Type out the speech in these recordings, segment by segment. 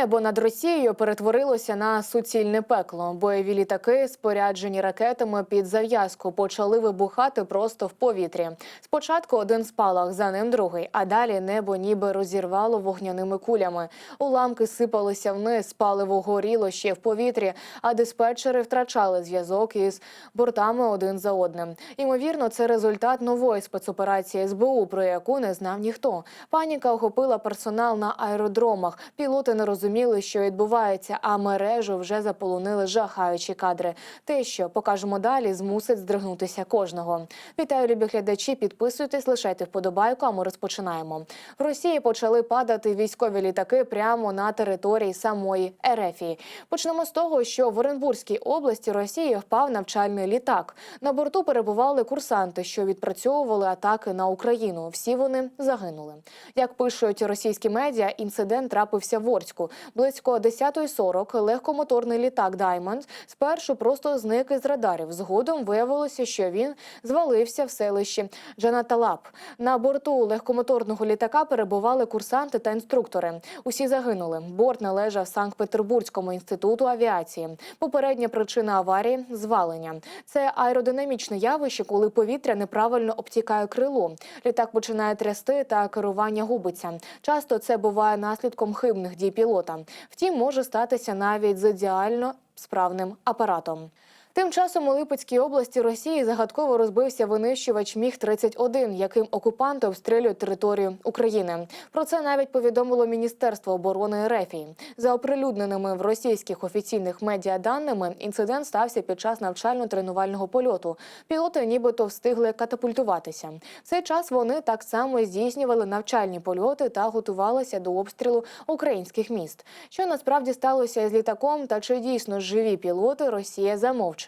Небо над Росією перетворилося на суцільне пекло. Бойові літаки, споряджені ракетами під зав'язку, почали вибухати просто в повітрі. Спочатку один спалах, за ним другий, а далі небо ніби розірвало вогняними кулями. Уламки сипалися вниз, паливо горіло ще в повітрі, а диспетчери втрачали зв'язок із бортами один за одним. Ймовірно, це результат нової спецоперації СБУ, про яку не знав ніхто. Паніка охопила персонал на аеродромах. Пілоти не розуміли, що відбувається, а мережу вже заполонили жахаючі кадри. Те, що покажемо далі, змусить здригнутися кожного. Вітаю, любі глядачі. Підписуйтесь, лишайте вподобайку. А ми розпочинаємо. В Росії почали падати військові літаки прямо на території самої Ерефії. Почнемо з того, що в Оренбурзькій області Росії впав навчальний літак. На борту перебували курсанти, що відпрацьовували атаки на Україну. Всі вони загинули. Як пишуть російські медіа, інцидент трапився в Орську. Близько 10.40 легкомоторний літак Даймонд спершу просто зник із радарів. Згодом виявилося, що він звалився в селищі Джанаталап. На борту легкомоторного літака перебували курсанти та інструктори. Усі загинули. Борт належав Санкт-Петербурзькому інституту авіації. Попередня причина аварії звалення. Це аеродинамічне явище, коли повітря неправильно обтікає крило. Літак починає трясти та керування губиться. Часто це буває наслідком хибних дій пілота. Втім, може статися навіть з ідеально справним апаратом. Тим часом у Липецькій області Росії загадково розбився винищувач Міг 31 яким окупанти обстрілюють територію України. Про це навіть повідомило Міністерство оборони РФ. За оприлюдненими в російських офіційних медіа даними, інцидент стався під час навчально-тренувального польоту. Пілоти нібито встигли катапультуватися. В цей час вони так само здійснювали навчальні польоти та готувалися до обстрілу українських міст. Що насправді сталося із літаком, та чи дійсно живі пілоти Росія замовчує.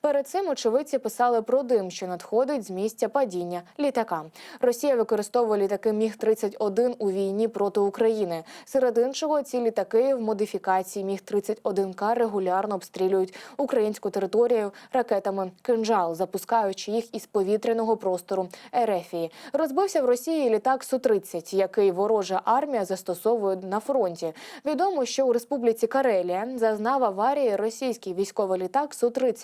Перед цим очевидці писали про дим, що надходить з місця падіння літака. Росія використовує літаки Міг 31 у війні проти України. Серед іншого, ці літаки в модифікації Міг 31 К регулярно обстрілюють українську територію ракетами кинжал, запускаючи їх із повітряного простору Ерефії. Розбився в Росії літак Су 30 який ворожа армія застосовує на фронті. Відомо, що у республіці Карелія зазнав аварії російський військовий літак Су 30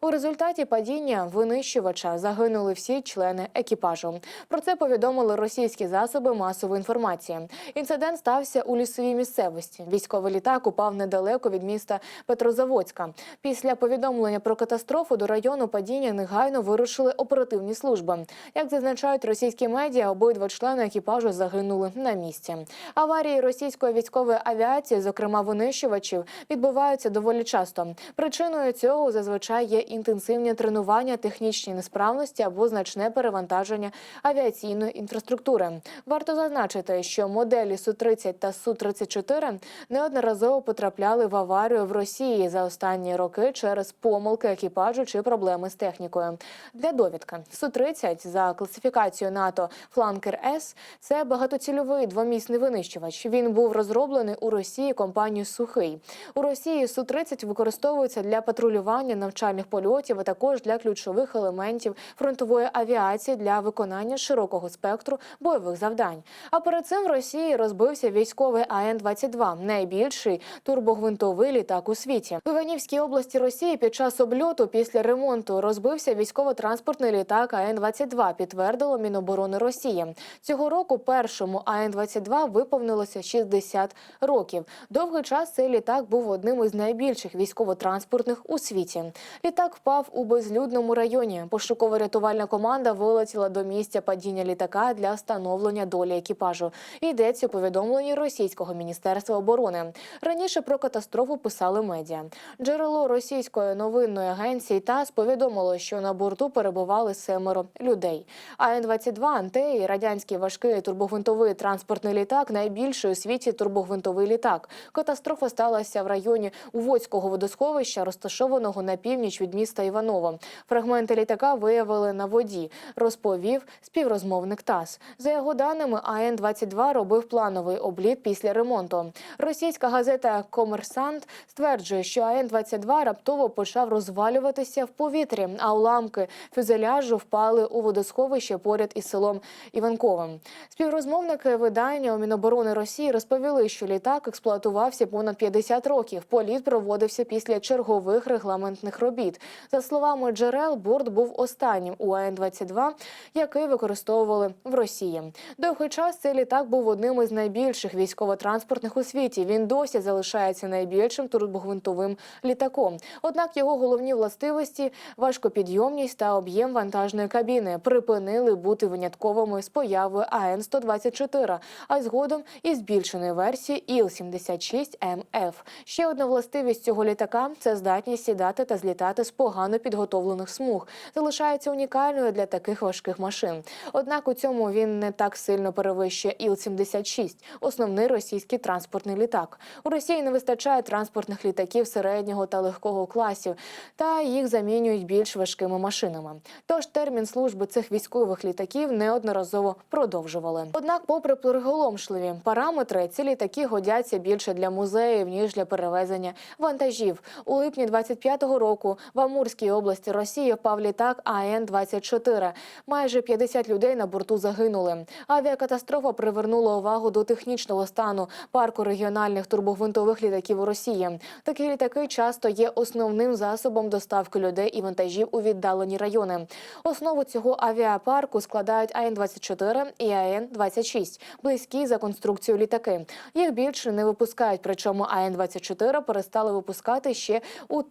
У результаті падіння винищувача загинули всі члени екіпажу. Про це повідомили російські засоби масової інформації. Інцидент стався у лісовій місцевості. Військовий літак упав недалеко від міста Петрозаводська. Після повідомлення про катастрофу до району падіння негайно вирушили оперативні служби. Як зазначають російські медіа, обидва члени екіпажу загинули на місці. Аварії російської військової авіації, зокрема винищувачів, відбуваються доволі часто. Причиною цього зазвичай є інтенсивні тренування, технічні несправності або значне перевантаження авіаційної інфраструктури. Варто зазначити, що моделі су 30 та су 34 неодноразово потрапляли в аварію в Росії за останні роки через помилки екіпажу чи проблеми з технікою. Для довідки су 30 за класифікацією НАТО Фланкер С це багатоцільовий двомісний винищувач. Він був розроблений у Росії компанією Сухий. У Росії су 30 використовується для патрулювання навчальних польотів, а також для ключових елементів фронтової авіації для виконання широкого спектру бойових завдань. А перед цим в Росії розбився військовий АН-22 – найбільший турбогвинтовий літак у світі. В Іванівській області Росії під час обльоту після ремонту розбився військово-транспортний літак АН-22, підтвердило Міноборони Росії. Цього року першому АН-22 виповнилося 60 років. Довгий час цей літак був одним із найбільших військово-транспортних у світі. Літак впав у безлюдному районі. Пошуково-рятувальна команда вилетіла до місця падіння літака для встановлення долі екіпажу. Йдеться у повідомленні російського міністерства оборони. Раніше про катастрофу писали медіа. Джерело російської новинної агенції ТАСС повідомило, що на борту перебували семеро людей. АН-22 «Антеї» – радянський важкий турбогвинтовий транспортний літак, найбільший у світі турбогвинтовий літак. Катастрофа сталася в районі Уводського водосховища, розташованого на пів північ від міста Іваново. Фрагменти літака виявили на воді, розповів співрозмовник ТАСС. За його даними, АН-22 робив плановий обліт після ремонту. Російська газета Комерсант стверджує, що АН-22 раптово почав розвалюватися в повітрі, а уламки фюзеляжу впали у водосховище поряд із селом Іванковим. Співрозмовники видання у Міноборони Росії розповіли, що літак експлуатувався понад 50 років. Політ проводився після чергових регламентних робіт. За словами джерел, борт був останнім у АН-22, який використовували в Росії. Довгий час цей літак був одним із найбільших військово-транспортних у світі. Він досі залишається найбільшим турбогвинтовим літаком. Однак його головні властивості важкопідйомність та об'єм вантажної кабіни припинили бути винятковими з появою АН-124, а згодом і збільшеної версії ІЛ-76МФ. Ще одна властивість цього літака це здатність сідати та злітати з погано підготовлених смуг. Залишається унікальною для таких важких машин. Однак у цьому він не так сильно перевищує Іл-76, основний російський транспортний літак. У Росії не вистачає транспортних літаків середнього та легкого класів, та їх замінюють більш важкими машинами. Тож термін служби цих військових літаків неодноразово продовжували. Однак, попри приголомшливі параметри, ці літаки годяться більше для музеїв ніж для перевезення вантажів. У липні 25-го року в Амурській області Росії впав літак АН-24. Майже 50 людей на борту загинули. Авіакатастрофа привернула увагу до технічного стану парку регіональних турбогвинтових літаків у Росії. Такі літаки часто є основним засобом доставки людей і вантажів у віддалені райони. Основу цього авіапарку складають АН-24 і АН-26, близькі за конструкцією літаки. Їх більше не випускають, причому АН-24 перестали випускати ще у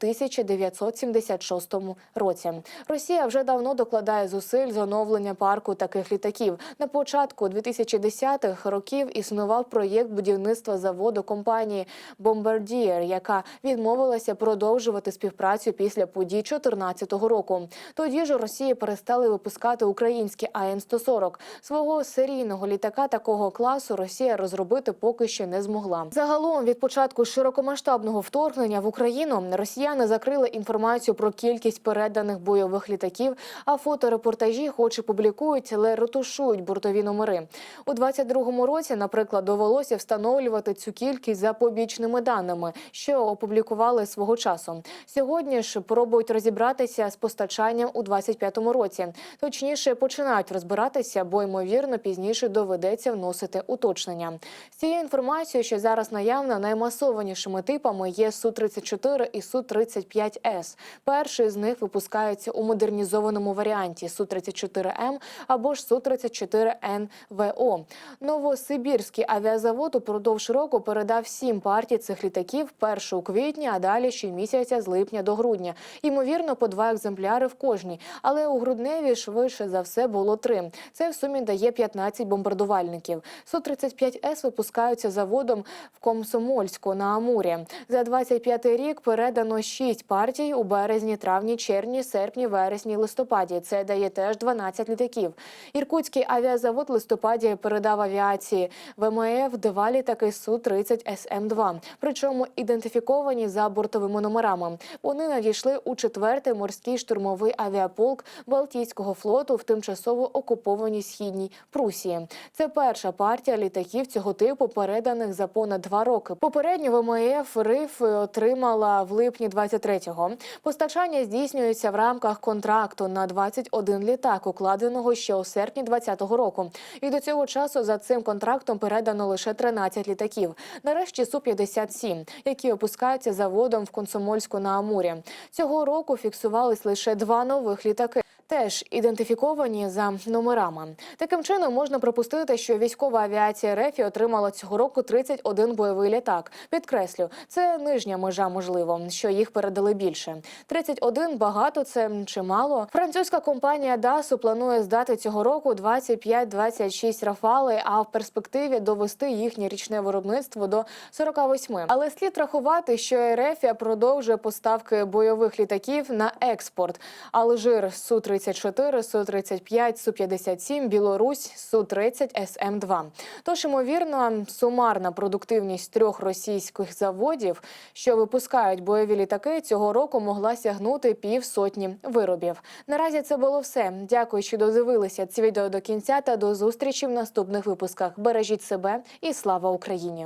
1976 році. Росія вже давно докладає зусиль з оновлення парку таких літаків. На початку 2010-х років існував проєкт будівництва заводу компанії Bombardier, яка відмовилася продовжувати співпрацю після подій 2014 року. Тоді ж Росії перестали випускати українські АН-140. Свого серійного літака такого класу Росія розробити поки що не змогла. Загалом від початку широкомасштабного вторгнення в Україну росіяни закрили інформацію про кількість переданих бойових літаків, а фоторепортажі, хоч і публікують, але ретушують бортові номери. У 22-му році, наприклад, довелося встановлювати цю кількість за побічними даними, що опублікували свого часу. Сьогодні ж пробують розібратися з постачанням у 25-му році. Точніше, починають розбиратися, бо ймовірно пізніше доведеться вносити уточнення. З цією інформацією, що зараз наявна, наймасованішими типами є су 34 і су 35 с Перший з них випускається у модернізованому варіанті су 34 м або ж су 34 НВО. Новосибірський авіазавод упродовж року передав сім партій цих літаків першу у квітні, а далі щомісяця з липня до грудня. Ймовірно, по два екземпляри в кожній. Але у грудневі швидше за все було три. Це в сумі дає 15 бомбардувальників. су 35 с випускаються заводом в Комсомольську на Амурі. За 25-й рік передано 6 партій у березні, травні, червні, серпні, вересні, листопаді. Це дає теж 12 літаків. Іркутський авіазавод листопаді передав авіації ВМФ два літаки су 30 СМ 2 причому ідентифіковані за бортовими номерами. Вони надійшли у четвертий морський штурмовий авіаполк Балтійського флоту в тимчасово окупованій східній Прусії. Це перша партія літаків цього типу, переданих за понад два роки. Попередньо ВМФ РИФ отримала в липні 23-го. Постачання здійснюється в рамках контракту на 21 літак, укладеного ще у серпні 20-го року. І до цього часу за цим контрактом передано лише 13 літаків. Нарешті су 57 які опускаються заводом в Комсомольську на Амурі. Цього року фіксувались лише два нових літаки. Теж ідентифіковані за номерами. Таким чином можна припустити, що військова авіація РЕФІ отримала цього року 31 бойовий літак. Підкреслю, це нижня межа, можливо, що їх передали більше. 31 – багато це чи мало. Французька компанія ДАСУ планує здати цього року 25-26 рафали, а в перспективі довести їхнє річне виробництво до 48. Але слід рахувати, що РЕФІ продовжує поставки бойових літаків на експорт. Алжир су 30 Су-34, Су-35, Су-57, Білорусь, Су-30, СМ-2. Тож, ймовірно, сумарна продуктивність трьох російських заводів, що випускають бойові літаки, цього року могла сягнути півсотні виробів. Наразі це було все. Дякую, що додивилися це відео до кінця та до зустрічі в наступних випусках. Бережіть себе і слава Україні!